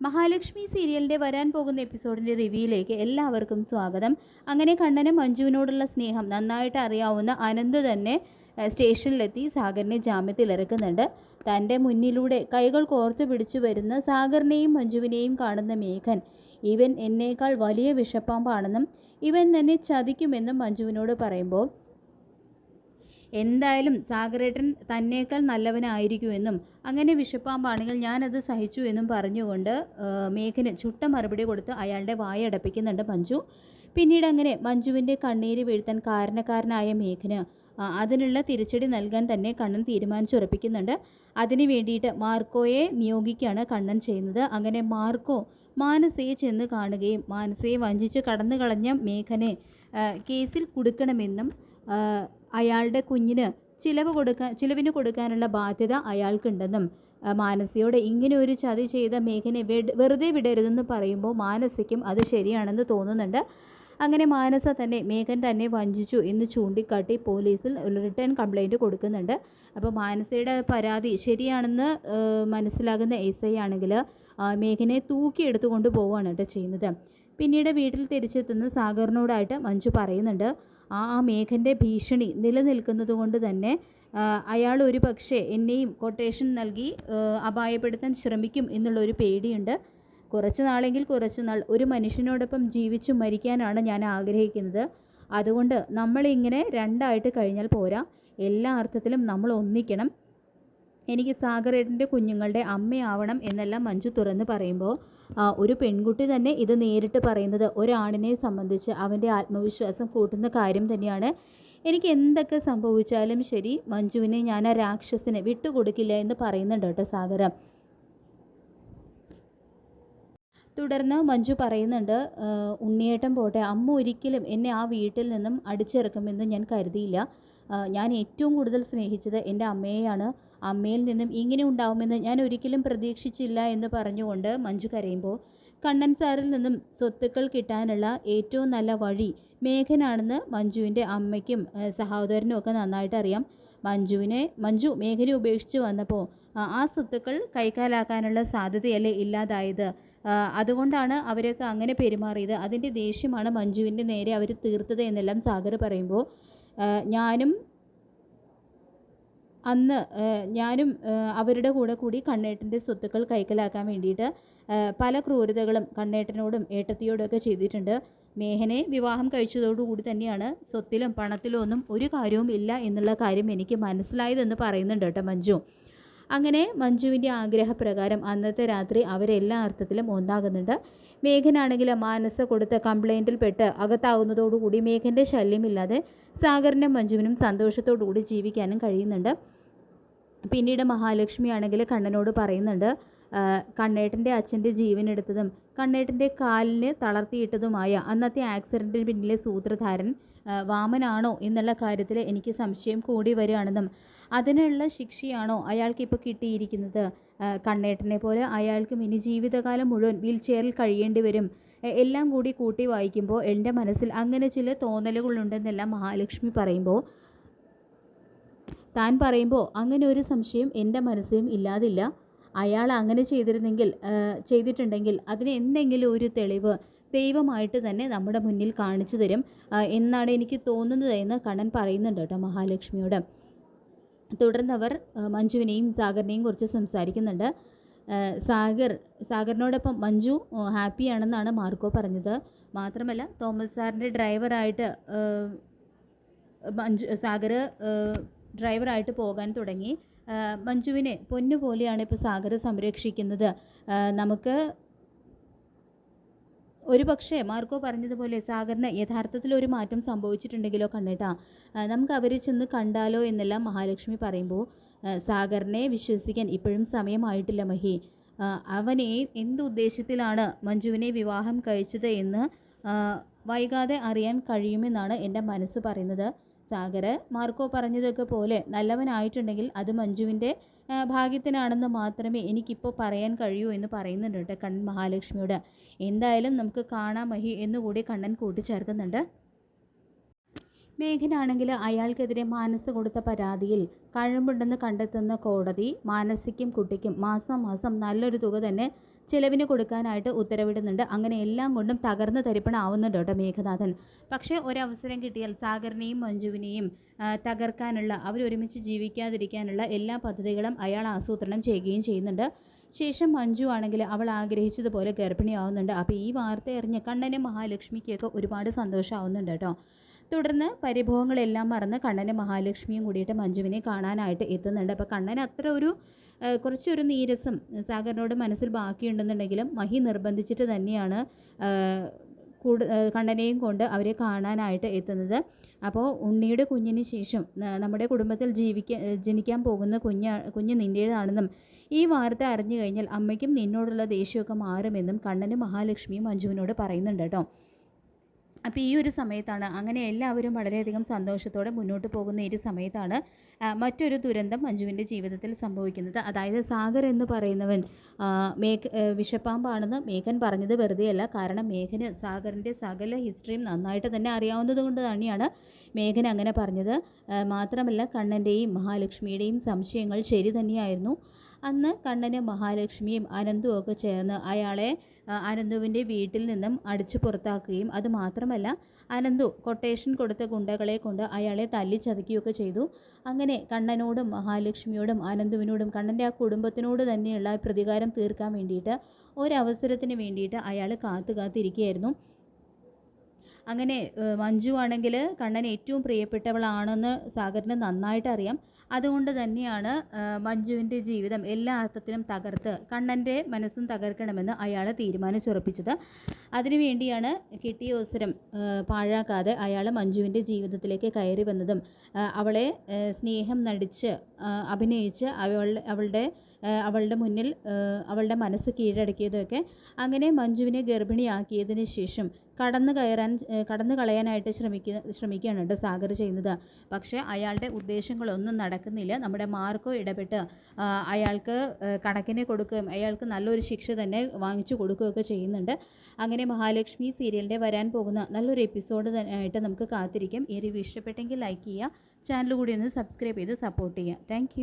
മഹാലക്ഷ്മി സീരിയലിന്റെ വരാൻ പോകുന്ന എപ്പിസോഡിന്റെ റിവ്യൂയിലേക്ക് എല്ലാവർക്കും സ്വാഗതം. അങ്ങനെ കണ്ണനും മഞ്ജുവിനോടുള്ള സ്നേഹം നന്നായിട്ട് അറിയാവുന്ന അനന്ത് തന്നെ സ്റ്റേഷനിലെത്തി സാഗറിനെ ജാമ്യത്തിൽ ഇറക്കുന്നുണ്ട്. തന്റെ മുന്നിലൂടെ കൈകൾ കോർത്തു പിടിച്ചു വരുന്ന സാഗറിനെയും മഞ്ജുവിനെയും കാണുന്ന മേഘൻ ഇവൻ എന്നേക്കാൾ വലിയ വിഷപ്പാമ്പാണെന്നും ഇവൻ തന്നെ ചതിക്കുമെന്നും മഞ്ജുവിനോട് പറയുമ്പോൾ എന്തായാലും സാഗരേട്ടൻ തന്നേക്കാൾ നല്ലവനായിരിക്കുമെന്നും അങ്ങനെ വിഷപ്പാമ്പാണെങ്കിൽ ഞാനത് സഹിച്ചു എന്നും പറഞ്ഞുകൊണ്ട് മേഘന് ചുട്ട മറുപടി കൊടുത്ത് അയാളുടെ വായ അടപ്പിക്കുന്നുണ്ട് മഞ്ജു. പിന്നീട് അങ്ങനെ മഞ്ജുവിന്റെ കണ്ണീര് വീഴ്ത്താൻ കാരണക്കാരനായ മേഘന് അതിനുള്ള തിരിച്ചടി നൽകാൻ തന്നെ കണ്ണൻ തീരുമാനിച്ചുറപ്പിക്കുന്നുണ്ട്. അതിനു വേണ്ടിയിട്ട് മാർക്കോയെ നിയോഗിക്കുകയാണ് കണ്ണൻ ചെയ്യുന്നത്. അങ്ങനെ മാർക്കോ മാനസയെ ചെന്ന് കാണുകയും മാനസയെ വഞ്ചിച്ച് കടന്നു കളഞ്ഞ മേഘനെ കേസിൽ കുടുക്കണമെന്നും അയാളുടെ കുഞ്ഞിന് ചിലവ് കൊടുക്കാൻ ചിലവിന് കൊടുക്കാനുള്ള ബാധ്യത അയാൾക്കുണ്ടെന്നും മാനസിയോട് ഇങ്ങനെ ഒരു ചതി ചെയ്ത മേഘനെ വെറുതെ വിടരുതെന്ന് പറയുമ്പോൾ മാനസിക്കും അത് ശരിയാണെന്ന് തോന്നുന്നുണ്ട്. അങ്ങനെ മാനസ തന്നെ മേഘൻ തന്നെ വഞ്ചിച്ചു എന്ന് ചൂണ്ടിക്കാട്ടി പോലീസിൽ റിട്ടേൺ കംപ്ലൈന്റ് കൊടുക്കുന്നുണ്ട്. അപ്പോൾ മാനസയുടെ പരാതി ശരിയാണെന്ന് മനസ്സിലാകുന്ന എസ് ഐ ആണെങ്കിൽ മേഘനെ തൂക്കിയെടുത്തു പോവുകയാണ് കേട്ടോ ചെയ്യുന്നത്. പിന്നീട് വീട്ടിൽ തിരിച്ചെത്തുന്ന സാഗറിനോടായിട്ട് മഞ്ജു പറയുന്നുണ്ട് ആ ആ മേഘന്റെ ഭീഷണി നിലനിൽക്കുന്നത് കൊണ്ട് തന്നെ അയാൾ ഒരു പക്ഷേ എന്നെയും കൊട്ടേഷൻ നൽകി അപായപ്പെടുത്താൻ ശ്രമിക്കും എന്നുള്ളൊരു പേടിയുണ്ട്. കുറച്ച് നാളെങ്കിൽ കുറച്ച് നാൾ ഒരു മനുഷ്യനോടൊപ്പം ജീവിച്ചു മരിക്കാനാണ് ഞാൻ ആഗ്രഹിക്കുന്നത്. അതുകൊണ്ട് നമ്മളിങ്ങനെ രണ്ടായിട്ട് കഴിഞ്ഞാൽ പോരാ. എല്ലാ അർത്ഥത്തിലും നമ്മൾ ഒന്നിക്കണം. എനിക്ക് സാഗറേട്ടന്റെ കുഞ്ഞുങ്ങളുടെ അമ്മയാവണം എന്നെല്ലാം മഞ്ജു തുറന്ന് പറയുമ്പോൾ ഒരു പെൺകുട്ടി തന്നെ ഇത് നേരിട്ട് പറയുന്നത് ഒരാണിനെ സംബന്ധിച്ച് അവന്റെ ആത്മവിശ്വാസം കൂട്ടുന്ന കാര്യം തന്നെയാണ്. എനിക്ക് എന്തൊക്കെ സംഭവിച്ചാലും ശരി മഞ്ജുവിനെ ഞാൻ ആ രാക്ഷസിനെ വിട്ടുകൊടുക്കില്ല എന്ന് പറയുന്നുണ്ട് കേട്ടോ സാഗര. തുടർന്ന് മഞ്ജു പറയുന്നുണ്ട് ഉണ്ണിയേട്ടം ഉണ്ണിയേട്ടൻ പോട്ടെ അമ്മ ഒരിക്കലും എന്നെ ആ വീട്ടിൽ നിന്നും അടിച്ചിറക്കുമെന്ന് ഞാൻ കരുതിയില്ല. ഞാൻ ഏറ്റവും കൂടുതൽ സ്നേഹിച്ചത് എന്റെ അമ്മയെയാണ്. അമ്മയിൽ നിന്നും ഇങ്ങനെ ഉണ്ടാവുമെന്ന് ഞാൻ ഒരിക്കലും പ്രതീക്ഷിച്ചില്ല എന്ന് പറഞ്ഞുകൊണ്ട് മഞ്ജു കരയുമ്പോൾ കണ്ണൻ സാറിൽ നിന്നും സ്വത്തുക്കൾ കിട്ടാനുള്ള ഏറ്റവും നല്ല വഴി മേഘനാണെന്ന് മഞ്ജുവിന്റെ അമ്മയ്ക്കും സഹോദരനും ഒക്കെ നന്നായിട്ട് അറിയാം. മഞ്ജുവിനെ മഞ്ജു മേഘനെ ഉപേക്ഷിച്ച് വന്നപ്പോൾ ആ സ്വത്തുക്കൾ കൈക്കാലാക്കാനുള്ള സാധ്യതയല്ലേ ഇല്ലാതായത്? അതുകൊണ്ടാണ് അവരൊക്കെ അങ്ങനെ പെരുമാറിയത്. അതിന്റെ ദേഷ്യമാണ് മഞ്ജുവിന്റെ നേരെ അവർ തീർത്തത് എന്നെല്ലാം സാഗർ പറയുമ്പോൾ ഞാനും അന്ന് ഞാനും അവരുടെ കൂടെ കൂടി കണ്ണേട്ടന്റെ സ്വത്തുക്കൾ കൈക്കലാക്കാൻ വേണ്ടിയിട്ട് പല ക്രൂരതകളും കണ്ണേട്ടനോടും ഏട്ടത്തിയോടൊക്കെ ചെയ്തിട്ടുണ്ട്. മേഹനെ വിവാഹം കഴിച്ചതോടുകൂടി തന്നെയാണ് സ്വത്തിലും പണത്തിലും ഒന്നും ഒരു കാര്യവും ഇല്ല എന്നുള്ള കാര്യം എനിക്ക് മനസ്സിലായതെന്ന് പറയുന്നുണ്ട് കേട്ടോ മഞ്ജു. അങ്ങനെ മഞ്ജുവിന്റെ ആഗ്രഹപ്രകാരം അന്നത്തെ രാത്രി അവരെല്ലാ അർത്ഥത്തിലും ഒന്നാകുന്നുണ്ട്. മേഘനാണെങ്കിൽ മാനസ കൊടുത്ത കംപ്ലൈന്റിൽ പെട്ട് അകത്താവുന്നതോടുകൂടി മേഘന്റെ ശല്യമില്ലാതെ സാഗറിനും മഞ്ജുവിനും സന്തോഷത്തോടുകൂടി ജീവിക്കാനും കഴിയുന്നുണ്ട്. പിന്നീട് മഹാലക്ഷ്മി ആണെങ്കിൽ കണ്ണനോട് പറയുന്നുണ്ട് കണ്ണേട്ടന്റെ അച്ഛന്റെ ജീവനെടുത്തതും കണ്ണേട്ടന്റെ കാലിന് തളർത്തിയിട്ടതുമായ അന്നത്തെ ആക്സിഡന്റിന് പിന്നിലെ സൂത്രധാരൻ വാമനാണോ എന്നുള്ള കാര്യത്തിൽ എനിക്ക് സംശയം കൂടി വരികയാണെന്നും അതിനുള്ള ശിക്ഷയാണോ അയാൾക്കിപ്പോൾ കിട്ടിയിരിക്കുന്നത്? കണ്ണേട്ടനെ പോലെ അയാൾക്കും ഇനി ജീവിതകാലം മുഴുവൻ വീൽ ചെയറിൽ കഴിയേണ്ടി വരും. എല്ലാം കൂടി കൂട്ടി വായിക്കുമ്പോൾ എന്റെ മനസ്സിൽ അങ്ങനെ ചില തോന്നലുകളുണ്ടെന്നെല്ലാം മഹാലക്ഷ്മി പറയുമ്പോൾ താൻ പറയുമ്പോൾ അങ്ങനെ ഒരു സംശയം എന്റെ മനസ്സിലും ഇല്ലാതില്ല. അയാൾ അങ്ങനെ ചെയ്തിരുന്നെങ്കിൽ ചെയ്തിട്ടുണ്ടെങ്കിൽ അതിന് എന്തെങ്കിലും ഒരു തെളിവ് ദൈവമായിട്ട് തന്നെ നമ്മുടെ മുന്നിൽ കാണിച്ചു തരും. എന്നാണ് എനിക്ക് തോന്നുന്നത് എന്ന് കണ്ണൻ പറയുന്നുണ്ട് കേട്ടോ മഹാലക്ഷ്മിയോട്. തുടർന്നവർ അവർ മഞ്ജുവിനെയും സാഗറിനെയും കുറിച്ച് സംസാരിക്കുന്നുണ്ട്. സാഗർ സാഗറിനോടൊപ്പം മഞ്ജു ഹാപ്പിയാണെന്നാണ് മാർക്കോ പറഞ്ഞത്. മാത്രമല്ല തോമസ് സാറിന്റെ ഡ്രൈവറായിട്ട് മഞ്ജു സാഗർ ഡ്രൈവറായിട്ട് പോകാൻ തുടങ്ങി. മഞ്ജുവിനെ പൊന്നുപോലെയാണ് ഇപ്പോൾ സാഗർ സംരക്ഷിക്കുന്നത്. നമുക്ക് ഒരു പക്ഷേ മാർക്കോ പറഞ്ഞതുപോലെ സാഗറിന് യഥാർത്ഥത്തിൽ ഒരു മാറ്റം സംഭവിച്ചിട്ടുണ്ടെങ്കിലോ കണ്ണേട്ടാ? നമുക്ക് അവരെ ചെന്ന് കണ്ടാലോ എന്നെല്ലാം മഹാലക്ഷ്മി പറയുമ്പോൾ സാഗറിനെ വിശ്വസിക്കാൻ ഇപ്പോഴും സമയമായിട്ടില്ല മഹി. അവനെ എന്ത് ഉദ്ദേശത്തിലാണ് മഞ്ജുവിനെ വിവാഹം കഴിച്ചത് എന്ന് വൈകാതെ അറിയാൻ കഴിയുമെന്നാണ് എന്റെ മനസ്സ് പറയുന്നത്. സാഗർ മാർക്കോ പറഞ്ഞതൊക്കെ പോലെ നല്ലവനായിട്ടുണ്ടെങ്കിൽ അത് മഞ്ജുവിന്റെ ഭാഗ്യത്തിനാണെന്ന് മാത്രമേ എനിക്കിപ്പോൾ പറയാൻ കഴിയൂ എന്ന് പറയുന്നുണ്ട് കേട്ടോ കണ്ണൻ മഹാലക്ഷ്മിയോട്. എന്തായാലും നമുക്ക് കാണാം മഹി എന്നുകൂടി കണ്ണൻ കൂട്ടിച്ചേർക്കുന്നുണ്ട്. മേഘനാണെങ്കിൽ അയാൾക്കെതിരെ മാനസ് കൊടുത്ത പരാതിയിൽ കഴമ്പുണ്ടെന്ന് കണ്ടെത്തുന്ന കോടതി മാനസിക്കും കുട്ടിക്കും മാസം മാസം നല്ലൊരു തുക തന്നെ ചിലവിന് കൊടുക്കാനായിട്ട് ഉത്തരവിടുന്നുണ്ട്. അങ്ങനെ എല്ലാം കൊണ്ടും തകർന്നു തരിപ്പണാവുന്നുണ്ട് കേട്ടോ മേഘനാഥൻ. പക്ഷേ ഒരവസരം കിട്ടിയാൽ സാഗറിനെയും മഞ്ജുവിനെയും തകർക്കാനുള്ള അവരൊരുമിച്ച് ജീവിക്കാതിരിക്കാനുള്ള എല്ലാ പദ്ധതികളും അയാൾ ആസൂത്രണം ചെയ്യുകയും ചെയ്യുന്നുണ്ട്. ശേഷം മഞ്ജു ആണെങ്കിൽ അവൾ ആഗ്രഹിച്ചതുപോലെ ഗർഭിണിയാവുന്നുണ്ട്. അപ്പോൾ ഈ വാർത്ത അറിഞ്ഞ് കണ്ണനും മഹാലക്ഷ്മിക്കൊക്കെ ഒരുപാട് സന്തോഷമാവുന്നുണ്ട് കേട്ടോ. തുടർന്ന് പരിഭവങ്ങളെല്ലാം മറന്ന് കണ്ണനും മഹാലക്ഷ്മിയും കൂടിയിട്ട് മഞ്ജുവിനെ കാണാനായിട്ട് എത്തുന്നുണ്ട്. അപ്പോൾ കണ്ണൻ അത്ര ഒരു കുറച്ചൊരു നീരസം സാഗറിനോട് മനസ്സിൽ ബാക്കിയുണ്ടെന്നുണ്ടെങ്കിലും മഹി നിർബന്ധിച്ചിട്ട് തന്നെയാണ് കൂട് കണ്ണനെയും കൊണ്ട് അവരെ കാണാനായിട്ട് എത്തുന്നത്. അപ്പോൾ ഉണ്ണിയുടെ കുഞ്ഞിന് ശേഷം നമ്മുടെ കുടുംബത്തിൽ ജീവിക്കാൻ ജനിക്കാൻ പോകുന്ന കുഞ്ഞ് കുഞ്ഞ് നിന്റേതാണെന്നും ഈ വാർത്ത അറിഞ്ഞു കഴിഞ്ഞാൽ അമ്മയ്ക്കും നിന്നോടുള്ള ദേഷ്യമൊക്കെ മാറുമെന്നും കണ്ണനും മഹാലക്ഷ്മിയും മഞ്ജുവിനോട് പറയുന്നുണ്ട് കേട്ടോ. അപ്പോൾ ഈ ഒരു സമയത്താണ് അങ്ങനെ എല്ലാവരും വളരെയധികം സന്തോഷത്തോടെ മുന്നോട്ട് പോകുന്ന ഈ ഒരു സമയത്താണ് മറ്റൊരു ദുരന്തം മഞ്ജുവിന്റെ ജീവിതത്തിൽ സംഭവിക്കുന്നത്. അതായത് സാഗർ എന്ന് പറയുന്നവൻ മേഘ വിഷപ്പാമ്പാണെന്ന് മേഘൻ പറഞ്ഞത് വെറുതെയല്ല. കാരണം മേഘന് സാഗറിന്റെ സകല ഹിസ്റ്ററിയും നന്നായിട്ട് തന്നെ അറിയാവുന്നത് കൊണ്ട് തന്നെയാണ് മേഘൻ അങ്ങനെ പറഞ്ഞത്. മാത്രമല്ല കണ്ണന്റെയും മഹാലക്ഷ്മിയുടെയും സംശയങ്ങൾ ശരി തന്നെയായിരുന്നു. അന്ന് കണ്ണന് മഹാലക്ഷ്മിയും അനന്തും ഒക്കെ ചേർന്ന് അയാളെ അനന്തുവിന്റെ വീട്ടിൽ നിന്നും അടിച്ചു പുറത്താക്കുകയും അതുമാത്രമല്ല അനന്തു കൊട്ടേഷൻ കൊടുത്ത ഗുണ്ടകളെ കൊണ്ട് അയാളെ തല്ലിച്ചതയ്ക്കുകയൊക്കെ ചെയ്തു. അങ്ങനെ കണ്ണനോടും മഹാലക്ഷ്മിയോടും അനന്തുവിനോടും കണ്ണന്റെ ആ കുടുംബത്തിനോട് തന്നെയുള്ള പ്രതികാരം തീർക്കാൻ വേണ്ടിയിട്ട് ഒരവസരത്തിന് വേണ്ടിയിട്ട് അയാൾ കാത്തു കാത്തിരിക്കുകയായിരുന്നു. അങ്ങനെ മഞ്ജു ആണെങ്കിൽ കണ്ണൻ ഏറ്റവും പ്രിയപ്പെട്ടവളാണെന്ന് സാഗറിന് നന്നായിട്ട് അറിയാം. അതുകൊണ്ട് തന്നെയാണ് മഞ്ജുവിന്റെ ജീവിതം എല്ലാ അർത്ഥത്തിലും തകർത്ത് കണ്ണന്റെ മനസ്സും തകർക്കണമെന്ന് അയാൾ തീരുമാനിച്ചുറപ്പിച്ചത്. അതിനുവേണ്ടിയാണ് കിട്ടിയ അവസരം പാഴാക്കാതെ അയാൾ മഞ്ജുവിന്റെ ജീവിതത്തിലേക്ക് കയറി വന്നതും അവളെ സ്നേഹം നടിച്ച് അഭിനയിച്ച് അവളുടെ അവളുടെ അവളുടെ മുന്നിൽ അവളുടെ മനസ്സ് കീഴടക്കിയതൊക്കെ അങ്ങനെ മഞ്ജുവിനെ ഗർഭിണിയാക്കിയതിന് ശേഷം കടന്നു കയറാൻ കടന്നു കളയാനായിട്ട് ശ്രമിക്കുക ശ്രമിക്കുകയാണ് കേട്ടോ സാഗർ ചെയ്യുന്നത്. പക്ഷേ അയാളുടെ ഉദ്ദേശങ്ങളൊന്നും നടക്കുന്നില്ല. നമ്മുടെ മാർക്കോ ഇടപെട്ട് അയാൾക്ക് കണക്കിനെ കണക്കിന് കൊടുക്കുകയും അയാൾക്ക് നല്ലൊരു ശിക്ഷ തന്നെ വാങ്ങിച്ചു കൊടുക്കുകയൊക്കെ ചെയ്യുന്നുണ്ട്. അങ്ങനെ മഹാലക്ഷ്മി സീരിയലിന്റെ വരാൻ പോകുന്ന നല്ലൊരു എപ്പിസോഡ് തന്നെ ആയിട്ട് നമുക്ക് കാത്തിരിക്കാം. ഈ റിവ്യൂ ഇഷ്ടപ്പെട്ടെങ്കിൽ ലൈക്ക് ചെയ്യുക. ചാനൽ കൂടി ഒന്ന് സബ്സ്ക്രൈബ് ചെയ്ത് സപ്പോർട്ട് ചെയ്യുക. താങ്ക്